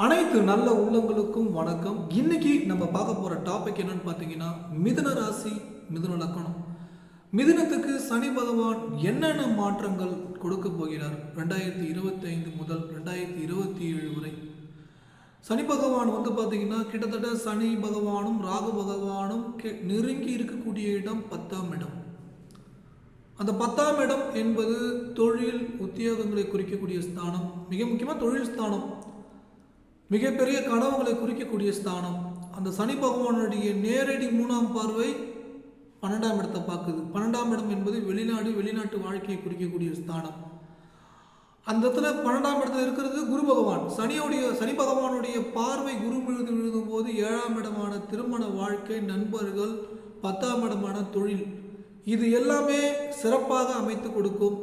அனைத்து நல்ல உள்ளங்களுக்கும் வணக்கம். இன்னைக்கு நம்ம பார்க்க போற டாபிக் என்னன்னு பார்த்தீங்கன்னா மிதுன ராசி மிதுன லக்கணம். மிதுனத்துக்கு சனி பகவான் என்னென்ன மாற்றங்கள் கொடுக்க போகிறார்? ரெண்டாயிரத்தி இருபத்தி ஐந்து முதல் ரெண்டாயிரத்தி இருபத்தி ஏழு வரை. சனி பகவான் வந்து பார்த்தீங்கன்னா கிட்டத்தட்ட சனி பகவானும் ராகு பகவானும் கெ- நெருங்கி இருக்கக்கூடிய இடம் பத்தாம் இடம். அந்த பத்தாம் இடம் என்பது தொழில் உத்தியோகங்களை குறிக்கக்கூடிய ஸ்தானம். மிக முக்கியமாக தொழில் ஸ்தானம். மிகப்பெரிய கனவுகளை குறிக்கக்கூடிய ஸ்தானம். அந்த சனி பகவானுடைய நேரடி மூணாம் பார்வை பன்னெண்டாம் இடத்தை பார்க்குது. பன்னெண்டாம் இடம் என்பது வெளிநாடு வெளிநாட்டு வாழ்க்கையை குறிக்கக்கூடிய ஸ்தானம். அந்த இடத்துல பன்னெண்டாம் இடத்துல இருக்கிறது குரு பகவான். சனியோடைய சனி பகவானுடைய பார்வை குரு விழுது விழுதும் போது ஏழாம் இடமான திருமண வாழ்க்கை நண்பர்கள் பத்தாம் இடமான தொழில் இது எல்லாமே சிறப்பாக அமைத்து கொடுக்கும்.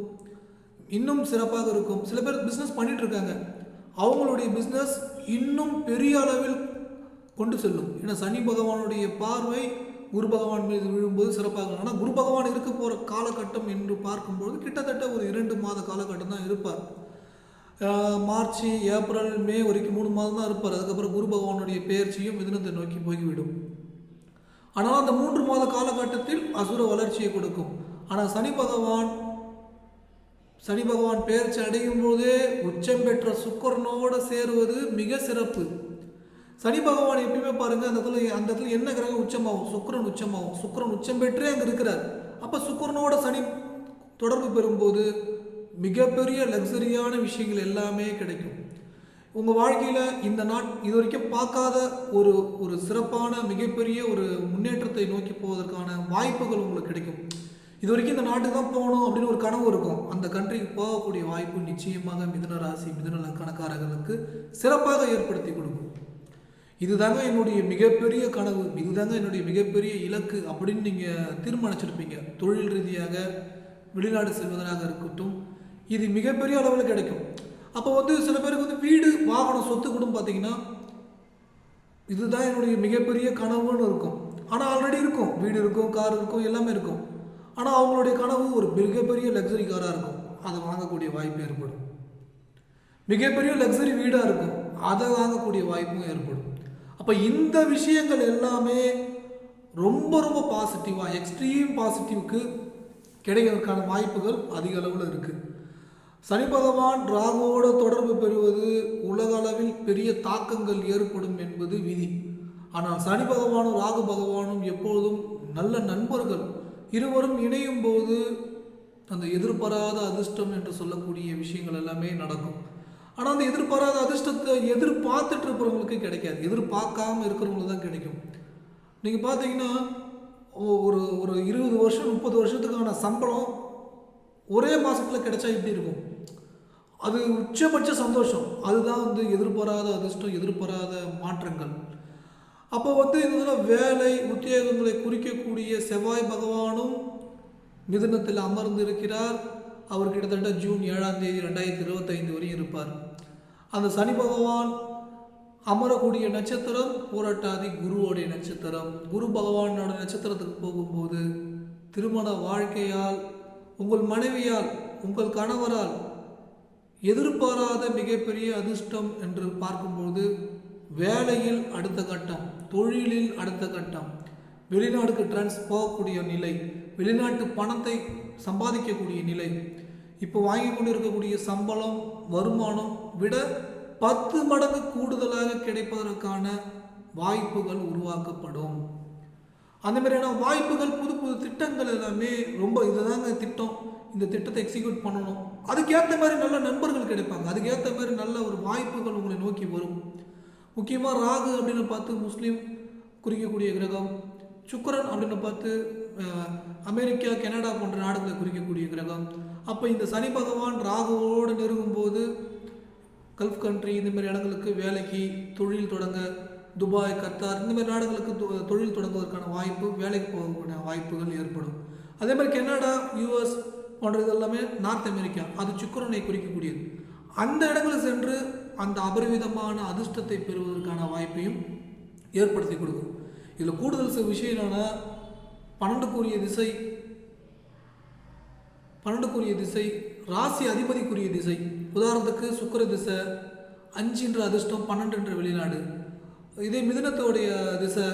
இன்னும் சிறப்பாக இருக்கும். சில பேர் பிஸ்னஸ் பண்ணிட்டு இருக்காங்க. அவங்களுடைய பிஸ்னஸ் இன்னும் பெரிய அளவில் கொண்டு செல்லும். ஏன்னா சனி பகவானுடைய பார்வை குரு பகவான் மீது விழும்போது சிறப்பாக இருக்கும். ஆனால் குரு பகவான் இருக்க போகிற காலகட்டம் என்று பார்க்கும்போது கிட்டத்தட்ட ஒரு இரண்டு மாத காலகட்டம் தான் இருப்பார். மார்ச் ஏப்ரல் மே வரைக்கும் மூணு மாதம் தான் இருப்பார். அதுக்கப்புறம் குரு பகவானுடைய பெயர்ச்சியும் மிதனத்தை நோக்கி போய்விடும். ஆனால் அந்த மூன்று மாத காலகட்டத்தில் அசுர வளர்ச்சியை கொடுக்கும். ஆனால் சனி பகவான் சனி பகவான் பெயர்ச்சி அடையும் போதே உச்சம் பெற்ற சுக்கரனோடு சேருவது மிக சிறப்பு. சனி பகவான் எப்பயுமே பாருங்க அந்த இடத்துல அந்த இடத்துல என்ன கிரகம் உச்சமாகும்? சுக்கிரன் உச்சமாகும். சுக்கிரன் உச்சம் பெற்றே அங்கே இருக்கிறார். அப்போ சுக்கரனோட சனி தொடர்பு பெறும்போது மிகப்பெரிய லக்ஸரியான விஷயங்கள் எல்லாமே கிடைக்கும். உங்கள் வாழ்க்கையில் இந்த நாட் இது வரைக்கும் பார்க்காத ஒரு ஒரு சிறப்பான மிகப்பெரிய ஒரு முன்னேற்றத்தை நோக்கி போவதற்கான வாய்ப்புகள் உங்களுக்கு கிடைக்கும். இது வரைக்கும் இந்த நாட்டுக்கு தான் போகணும் அப்படின்னு ஒரு கனவு இருக்கும். அந்த கண்ட்ரிக்கு போகக்கூடிய வாய்ப்பு நிச்சயமாக மிதுன ராசி மிதுன லக்கணக்காரர்களுக்கு சிறப்பாக ஏற்படுத்தி கொடுக்கும். இதுதாங்க என்னுடைய மிகப்பெரிய கனவு. இதுதாங்க என்னுடைய மிகப்பெரிய இலக்கு அப்படின்னு நீங்கள் தீர்மானிச்சிருப்பீங்க. தொழில் ரீதியாக வெளிநாடு செல்வதாக இருக்கட்டும் இது மிகப்பெரிய அளவில் கிடைக்கும். அப்போ வந்து சில பேருக்கு வந்து வீடு வாகனம் சொத்து கூட பார்த்தீங்கன்னா இதுதான் என்னுடைய மிகப்பெரிய கனவுன்னு இருக்கும். ஆனால் ஆல்ரெடி இருக்கும். வீடு இருக்கும் கார் இருக்கும் எல்லாமே இருக்கும். ஆனால் அவங்களுடைய கனவு ஒரு மிகப்பெரிய லக்ஸரி காராக இருக்கும். அதை வாங்கக்கூடிய வாய்ப்பு ஏற்படும். மிகப்பெரிய லக்ஸரி வீடாக இருக்கும். அதை வாங்கக்கூடிய வாய்ப்பும் ஏற்படும். அப்போ இந்த விஷயங்கள் எல்லாமே ரொம்ப ரொம்ப பாசிட்டிவாக எக்ஸ்ட்ரீம் பாசிட்டிவ்க்கு கிடைக்கிறதுக்கான வாய்ப்புகள் அதிக அளவில் இருக்குது சனி பகவான் ராகுவோட தொடர்பு பெறுவது உலக அளவில் பெரிய தாக்கங்கள் ஏற்படும் என்பது விதி. ஆனால் சனி பகவானும் ராகு பகவானும் எப்பொழுதும் நல்ல நண்பர்கள். இருவரும் இணையும் போது அந்த எதிர்பாராத அதிர்ஷ்டம் என்று சொல்லக்கூடிய விஷயங்கள் எல்லாமே நடக்கும். ஆனால் அந்த எதிர்பாராத அதிர்ஷ்டத்தை எதிர்பார்த்துட்டு இருக்கிறவங்களுக்கு கிடைக்காது. எதிர்பார்க்காம இருக்கிறவங்களுக்கு தான் கிடைக்கும். நீங்கள் பார்த்தீங்கன்னா ஒரு ஒரு இருபது வருஷம் முப்பது வருஷத்துக்கான சம்பளம் ஒரே மாதத்தில் கிடைச்சா எப்படி இருக்கும்? அது உச்சபட்ச சந்தோஷம். அதுதான் வந்து எதிர்பாராத அதிர்ஷ்டம் எதிர்பாராத மாற்றங்கள். அப்போ வந்து இதில் வேலை உத்தியோகங்களை குறிக்கக்கூடிய செவ்வாய் பகவானும் மிதுனத்தில் அமர்ந்து இருக்கிறார் அவர் கிட்டத்தட்ட ஜூன் ஏழாம் தேதி ரெண்டாயிரத்தி இருபத்தைந்து வரையும் இருப்பார். அந்த சனி பகவான் அமரக்கூடிய நட்சத்திரம் போராட்டாதி குருவோடைய நட்சத்திரம். குரு பகவானோட நட்சத்திரத்துக்கு போகும்போது திருமண வாழ்க்கையால் உங்கள் மனைவியால் உங்கள் கணவரால் எதிர்பாராத மிகப்பெரிய அதிர்ஷ்டம் என்று பார்க்கும்போது வேலையில் அடுத்த கட்டம் தொழிலில் அடுத்த கட்டம். வெளிநாடுக்கு ட்ரான்ஸ் போகக்கூடிய நிலை வெளிநாட்டு பணத்தை சம்பாதிக்கக்கூடிய நிலை. இப்போ வாங்கி கொண்டு இருக்கக்கூடிய சம்பளம் வருமானம் விட பத்து மடங்கு கூடுதலாக கிடைப்பதற்கான வாய்ப்புகள் உருவாக்கப்படும். அந்த மாதிரியான வாய்ப்புகள் புது புது திட்டங்கள் எல்லாமே ரொம்ப இதுதாங்க திட்டம். இந்த திட்டத்தை எக்ஸிக்யூட் பண்ணணும். அதுக்கேற்ற மாதிரி நல்ல நண்பர்கள் கிடைப்பாங்க. அதுக்கேற்ற மாதிரி நல்ல ஒரு வாய்ப்புகள் உங்களை நோக்கி வரும். முக்கியமாக ராகு அப்படின்னு பார்த்து முஸ்லீம் குறிக்கக்கூடிய கிரகம் சுக்கரன் அப்படின்னு பார்த்து அமெரிக்கா கனடா போன்ற நாடுகளை குறிக்கக்கூடிய கிரகம். அப்போ இந்த சனி பகவான் ராகுவோடு நெருங்கும்போது கல்ஃப் கண்ட்ரி இந்த மாதிரி இடங்களுக்கு வேலைக்கு தொழில் தொடங்க துபாய் கத்தார் இந்த மாதிரி நாடுகளுக்கு தொ- தொழில் தொடங்குவதற்கான வாய்ப்பு வேலைக்கு போகக்கூடிய வாய்ப்புகள் ஏற்படும். அதே மாதிரி கனடா யூஎஸ் போன்ற இதெல்லாமே நார்த் அமெரிக்கா அது சுக்கிரனை குறிக்கக்கூடியது. அந்த இடங்களில் சென்று அந்த அபரிவிதமான அதிர்ஷ்டத்தை பெறுவதற்கான வாய்ப்பையும் ஏற்படுத்தி கொடுக்கும். இதில் கூடுதல் சில விஷயம் என்னென்னா பன்னெண்டுக்குரிய திசை பன்னெண்டுக்குரிய திசை ராசி அதிபதிக்குரிய திசை. உதாரணத்துக்கு சுக்கிர திசை அஞ்சுன்ற அதிர்ஷ்டம் பன்னெண்டுன்ற வெளிநாடு. இதே மிதனத்தோடைய திசை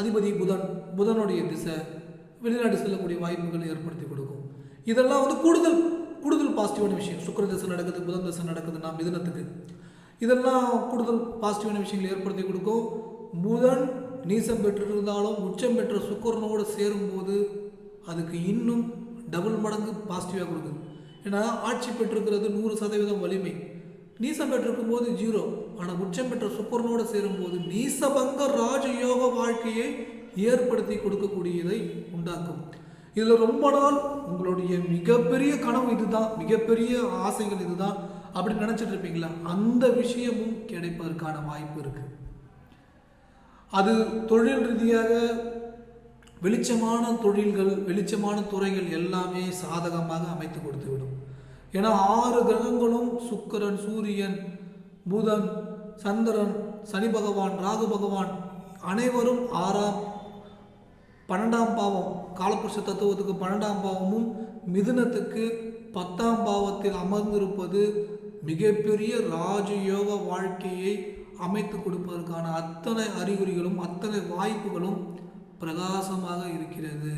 அதிபதி புதன் புதனுடைய திசை வெளிநாடு செல்லக்கூடிய வாய்ப்புகளை ஏற்படுத்தி கொடுக்கும். இதெல்லாம் வந்து கூடுதல் கூடுதல் பாசிட்டிவான விஷயம். சுக்கிர திசை நடக்குது புதன் திசை நடக்குதுன்னா மிதனத்துக்கு. இதெல்லாம் கூடுதல் பாசிட்டிவான விஷயங்களை ஏற்படுத்தி கொடுக்கும். புதன் நீசம் பெற்றிருந்தாலும் உச்சம் பெற்ற சுக்கரனோடு சேரும்போது அதுக்கு இன்னும் டபுள் மடங்கு பாசிட்டிவாக கொடுக்குது. ஏன்னா ஆட்சி பெற்றிருக்கிறது நூறு சதவீதம் வலிமை. நீசம் பெற்றிருக்கும் போது ஜீரோ ஆனால் உச்சம் பெற்ற சுக்கரனோடு சேரும்போது நீசபங்க ராஜயோக வாழ்க்கையை ஏற்படுத்தி கொடுக்கக்கூடியதை உண்டாக்கும். இதில் ரொம்ப நாள் உங்களுடைய மிகப்பெரிய கனவு இதுதான். மிகப்பெரிய ஆசைகள் இதுதான். அப்படின்னு நினச்சிட்டு இருப்பீங்களா? அந்த விஷயமும் கிடைப்பதற்கான வாய்ப்பு இருக்குது அது தொழில் ரீதியாக வெளிச்சமான தொழில்கள் வெளிச்சமான துறைகள் எல்லாமே சாதகமாக அமைத்து கொடுத்து விடும் ஏன்னா ஆறு கிரகங்களும் சுக்கிரன் சூரியன் புதன் சந்திரன் சனி பகவான் ராகு பகவான் அனைவரும் ஆறாம் பன்னெண்டாம் பாவம் காலப்புருஷ தத்துவத்துக்கு பன்னெண்டாம் பாவமும் மிதுனத்துக்கு பத்தாம் பாவத்தில் அமர்ந்திருப்பது மிகப்பெரிய ராஜயோக வாழ்க்கையை அமைத்து கொடுப்பதற்கான அத்தனை அறிகுறிகளும் அத்தனை வாய்ப்புகளும் பிரகாசமாக இருக்கிறது.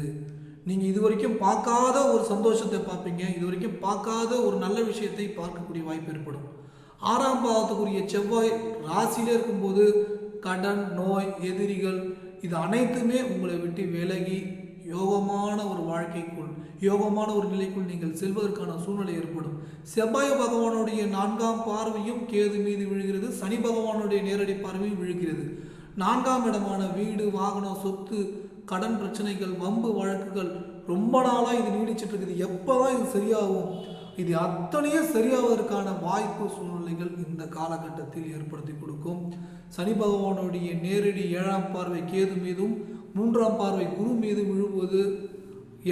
நீங்கள் இது வரைக்கும் பார்க்காத ஒரு சந்தோஷத்தை பார்ப்பீங்க. இது வரைக்கும் பார்க்காத ஒரு நல்ல விஷயத்தை பார்க்கக்கூடிய வாய்ப்பு ஏற்படும். ஆறாம் பாவத்துக்குரிய செவ்வாய் ராசியிலே இருக்கும்போது கடன் நோய் எதிரிகள் இது அனைத்துமே உங்களை விட்டு விலகி யோகமான ஒரு வாழ்க்கைக்குள் யோகமான ஒரு நிலைக்குள் நீங்கள் செல்வதற்கான சூழ்நிலை ஏற்படும். செவ்வாய் பகவானுடைய நான்காம் பார்வையும் கேது மீது விழுகிறது. சனி பகவானுடைய நேரடி பார்வையும் விழுகிறது. நான்காம் இடமான வீடு வாகனம் சொத்து கடன் பிரச்சனைகள் வம்பு வழக்குகள் ரொம்ப நாளாக இது நீடிச்சிட்டு இருக்குது எப்போ தான் இது சரியாகும்? இது அத்தனையே சரியாவதற்கான வாய்ப்பு சூழ்நிலைகள் இந்த காலகட்டத்தில் ஏற்படுத்தி கொடுக்கும். சனி பகவானுடைய நேரடி ஏழாம் பார்வை கேது மீதும் மூன்றாம் பார்வை குரு மீது விழுவது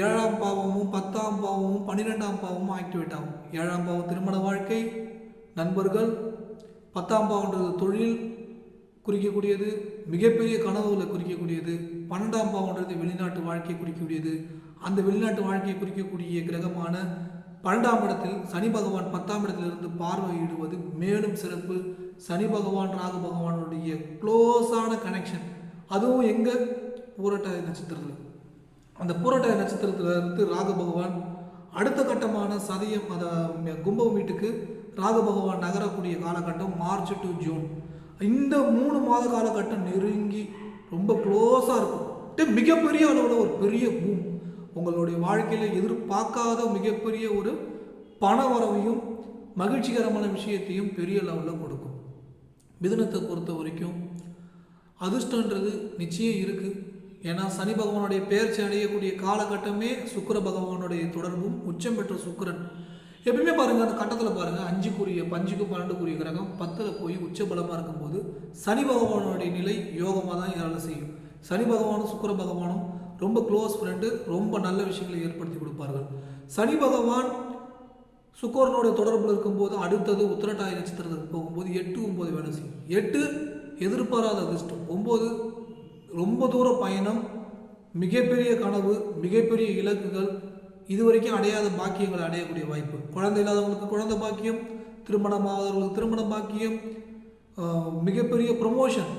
ஏழாம் பாவமும் பத்தாம் பாவமும் பன்னிரெண்டாம் பாவமும் ஆக்டிவேட் ஆகும் ஏழாம் பாவம் திருமண வாழ்க்கை நண்பர்கள் பத்தாம் பாவன்றது தொழில் குறிக்கக்கூடியது மிகப்பெரிய கனவுகளை குறிக்கக்கூடியது பன்னெண்டாம் பாவன்றது வெளிநாட்டு வாழ்க்கையை குறிக்கக்கூடியது. அந்த வெளிநாட்டு வாழ்க்கையை குறிக்கக்கூடிய கிரகமான பன்னெண்டாம் இடத்தில் சனி பகவான் பத்தாம் இடத்திலிருந்து பார்வையிடுவது மேலும் சிறப்பு. சனி பகவான் ராகு பகவானுடைய க்ளோஸான கனெக்ஷன் அதுவும் எங்கே? பூரட்டாதி நட்சத்திரத்தில். அந்த பூரட்டாதி நட்சத்திரத்தில் இருந்து ராக பகவான் அடுத்த கட்டமான சதயம் அதை கும்பம் வீட்டுக்கு ராக பகவான் நகரக்கூடிய காலகட்டம் மார்ச் டு ஜூன். இந்த மூணு மாத காலகட்டம் நெருங்கி ரொம்ப க்ளோஸாக இருக்கும். மிகப்பெரிய அளவில் ஒரு பெரிய பூம் உங்களுடைய வாழ்க்கையில் எதிர்பார்க்காத மிகப்பெரிய ஒரு பண வரவையும் மகிழ்ச்சிகரமான விஷயத்தையும் பெரிய லெவலில் கொடுக்கும். மிதனத்தை பொறுத்த வரைக்கும் அதிர்ஷ்டன்றது நிச்சயம் இருக்குது ஏன்னா சனி பகவானுடைய பெயர்ச்சி அடையக்கூடிய காலகட்டமே சுக்கிர பகவானுடைய தொடர்பும் உச்சம் பெற்ற சுக்கிரன். எப்பயுமே பாருங்கள் அந்த கட்டத்தில் பாருங்கள் அஞ்சுக்குரிய பஞ்சுக்கு பன்னெண்டுக்குரிய கிரகம் பத்தில் போய் உச்ச பலமாக இருக்கும்போது சனி பகவானுடைய நிலை யோகமாக தான் இதால் செய்யும். சனி பகவானும் சுக்கிர பகவானும் ரொம்ப க்ளோஸ் ஃப்ரெண்டு ரொம்ப நல்ல விஷயங்களை ஏற்படுத்தி கொடுப்பார்கள். சனி பகவான் சுக்கரனுடைய தொடர்பில் இருக்கும்போது அடுத்தது உத்திரட்டாய நட்சத்திரத்துக்கு போகும்போது எட்டு ஒம்பது வேலை செய்யும். எட்டு எதிர்பாராத அதிர்ஷ்டம். ஒம்பது ரொம்ப தூர பயணம் மிகப்பெரிய கனவு மிகப்பெரிய இலக்குகள் இதுவரைக்கும் அடையாத பாக்கியங்களை அடையக்கூடிய வாய்ப்பு. குழந்தை இல்லாதவங்களுக்கு குழந்தை பாக்கியம் திருமணம் ஆகாதவர்களுக்கு திருமண பாக்கியம் மிகப்பெரிய ப்ரொமோஷன்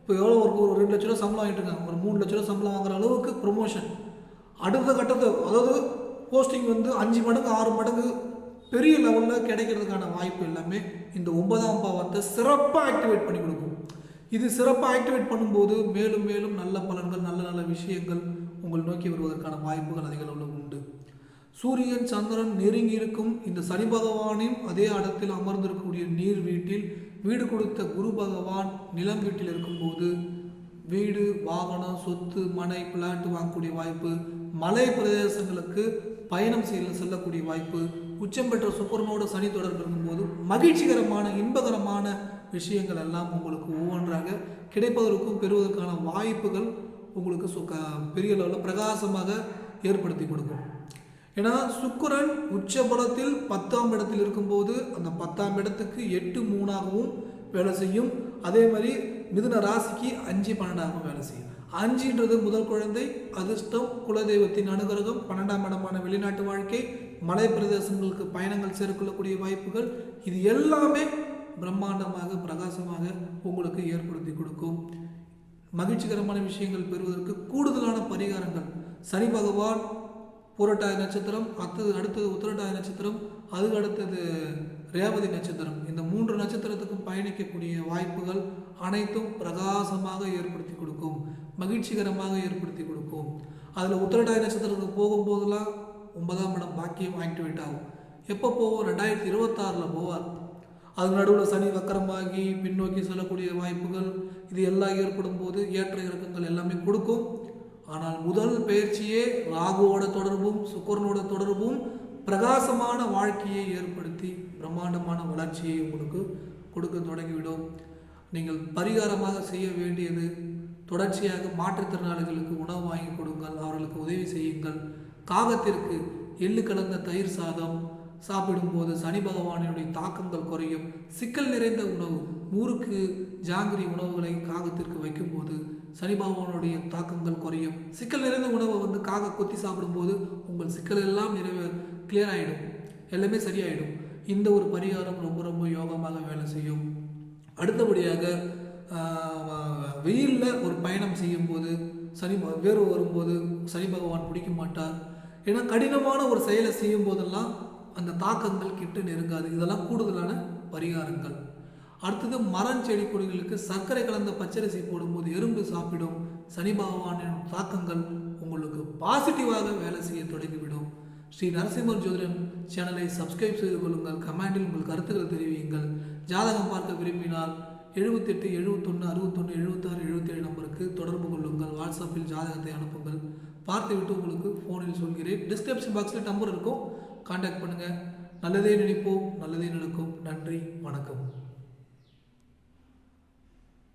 இப்போ எவ்வளோ ஒரு ஒரு ரெண்டு லட்ச ரூபா சம்பளம் வாங்கிட்டு இருக்காங்க. ஒரு மூணு லட்ச ரூபா சம்பளம் வாங்குற அளவுக்கு ப்ரொமோஷன் அடுத்த கட்டத்தை அதாவது போஸ்டிங் வந்து அஞ்சு மடங்கு ஆறு மடங்கு பெரிய லெவலில் கிடைக்கிறதுக்கான வாய்ப்பு எல்லாமே இந்த ஒன்பதாம் பாவத்தை சிறப்பாக ஆக்டிவேட் பண்ணி கொடுக்கும். இது சிறப்பாக ஆக்டிவேட் பண்ணும்போது மேலும் மேலும் நல்ல பலன்கள் நல்ல நல்ல விஷயங்கள் உங்கள் நோக்கி வருவதற்கான வாய்ப்புகள் அதிக அளவில் உண்டு. சூரியன் சந்திரன் நெருங்கி இருக்கும் இந்த சனி பகவானின் அதே இடத்தில் அமர்ந்திருக்கக்கூடிய நீர் வீட்டில் வீடு கொடுத்த குரு பகவான் நிலம் வீட்டில் இருக்கும்போது வீடு வாகனம் சொத்து மனை பிளாட் வாங்கக்கூடிய வாய்ப்பு மலை பிரதேசங்களுக்கு பயணம் செய்ய செல்லக்கூடிய வாய்ப்பு உச்சம் பெற்ற சுக்கரனோட சனி தொடர்பு இருக்கும்போது மகிழ்ச்சிகரமான இன்பகரமான விஷயங்கள் எல்லாம் உங்களுக்கு ஒவ்வொன்றாக கிடைப்பதற்கும் பெறுவதற்கான வாய்ப்புகள் உங்களுக்கு சுக்க பெரிய அளவில் பிரகாசமாக ஏற்படுத்தி கொடுக்கும். ஏன்னா சுக்கரன் உச்சபலத்தில் பத்தாம் இடத்தில் இருக்கும்போது அந்த பத்தாம் இடத்துக்கு எட்டு மூணாகவும் வேலை செய்யும். அதே மாதிரி மிதுன ராசிக்கு அஞ்சு பன்னெண்டாகவும் வேலை செய்யும். அஞ்சுன்றது முதல் குழந்தை அதிர்ஷ்டம் குலதெய்வத்தின் அனுகிரகம் பன்னெண்டாம் இடமான வெளிநாட்டு வாழ்க்கை மலை பிரதேசங்களுக்கு பயணங்கள் சேர்க்கொள்ளக்கூடிய வாய்ப்புகள் இது எல்லாமே பிரம்மாண்டமாக பிரகாசமாக உங்களுக்கு ஏற்படுத்தி கொடுக்கும். மகிழ்ச்சிகரமான விஷயங்கள் பெறுவதற்கு கூடுதலான பரிகாரங்கள். சனி பகவான் புரட்டாய நட்சத்திரம் அடுத்தது அடுத்தது உத்திரட்டாய நட்சத்திரம் அதுக்கு அடுத்தது ரேவதி நட்சத்திரம். இந்த மூன்று நட்சத்திரத்துக்கும் பயணிக்கக்கூடிய வாய்ப்புகள் அனைத்தும் பிரகாசமாக ஏற்படுத்தி கொடுக்கும். மகிழ்ச்சிகரமாக ஏற்படுத்தி கொடுக்கும். அதில் உத்திரட்டாய நட்சத்திரத்துக்கு போகும்போதெல்லாம் ஒன்பதாம் இடம் பாக்கியம் ஆக்டிவேட் ஆகும் எப்போ போவோம்? ரெண்டாயிரத்தி இருபத்தாறில் போவார். அது நடுவில் சனி வக்கரமாகி பின்னோக்கி செல்லக்கூடிய வாய்ப்புகள் இது எல்லாம் ஏற்படும் போது ஏற்ற இறக்கங்கள் எல்லாமே கொடுக்கும். ஆனால் முதல் பயிற்சியே ராகுவோட தொடர்பும் சுக்கரனோட தொடர்பும் பிரகாசமான வாழ்க்கையை ஏற்படுத்தி பிரம்மாண்டமான வளர்ச்சியை உங்களுக்கு கொடுக்க தொடங்கிவிடும். நீங்கள் பரிகாரமாக செய்ய வேண்டியது தொடர்ச்சியாக மாற்றுத்திறனாளிகளுக்கு உணவு வாங்கி கொடுங்கள் அவர்களுக்கு உதவி செய்யுங்கள். காகத்திற்கு எள்ளு கலந்த தயிர் சாதம் சாப்பிடும்போது சனி பகவானினுடைய தாக்கங்கள் குறையும். சிக்கல் நிறைந்த உணவு ஊருக்கு ஜாங்கிரி உணவுகளை காகத்திற்கு வைக்கும்போது சனி பகவானுடைய தாக்கங்கள் குறையும். சிக்கல் நிறைந்த உணவை வந்து காக கொத்தி சாப்பிடும்போது உங்கள் சிக்கல் எல்லாம் நிறைவே கிளியர் ஆகிடும் எல்லாமே சரியாயிடும். இந்த ஒரு பரிகாரம் ரொம்ப ரொம்ப யோகமாக வேலை செய்யும். அடுத்தபடியாக வெயிலில் ஒரு பயணம் செய்யும்போது சனி வேறு வரும்போது சனி பகவான் பிடிக்க மாட்டார். ஏன்னா கடினமான ஒரு செயலை செய்யும் போதெல்லாம் அந்த தாக்கங்கள் கிட்ட நெருங்காது. இதெல்லாம் கூடுதலான பரிகாரங்கள். அடுத்தது மரம் செடி கொடிகளுக்கு சர்க்கரை கலந்த பச்சரிசி போடும்போது எறும்பு சாப்பிடும் சனி பகவானின் தாக்கங்கள் உங்களுக்கு பாசிட்டிவாக வேலை செய்ய தொடங்கிவிடும். ஸ்ரீ நரசிம்மர் ஜோதிடம் சேனலை சப்ஸ்கிரைப் செய்து கொள்ளுங்கள். கமெண்டில் உங்கள் கருத்துக்களை தெரிவியுங்கள். ஜாதகம் பார்க்க விரும்பினால் எழுபத்தெட்டு எழுபத்தொன்று அறுபத்தொன்று எழுபத்தாறு எழுபத்தேழு நம்பருக்கு தொடர்பு கொள்ளுங்கள். வாட்ஸ்அப்பில் ஜாதகத்தை அனுப்புங்கள். பார்த்துவிட்டு உங்களுக்கு ஃபோனில் சொல்கிறேன். டிஸ்கிரிப்ஷன் பாக்ஸில் நம்பர் இருக்கும். காண்டாக்ட் பண்ணுங்கள் நல்லதே நினைப்போம் நல்லதே நடக்கும். நன்றி வணக்கம்.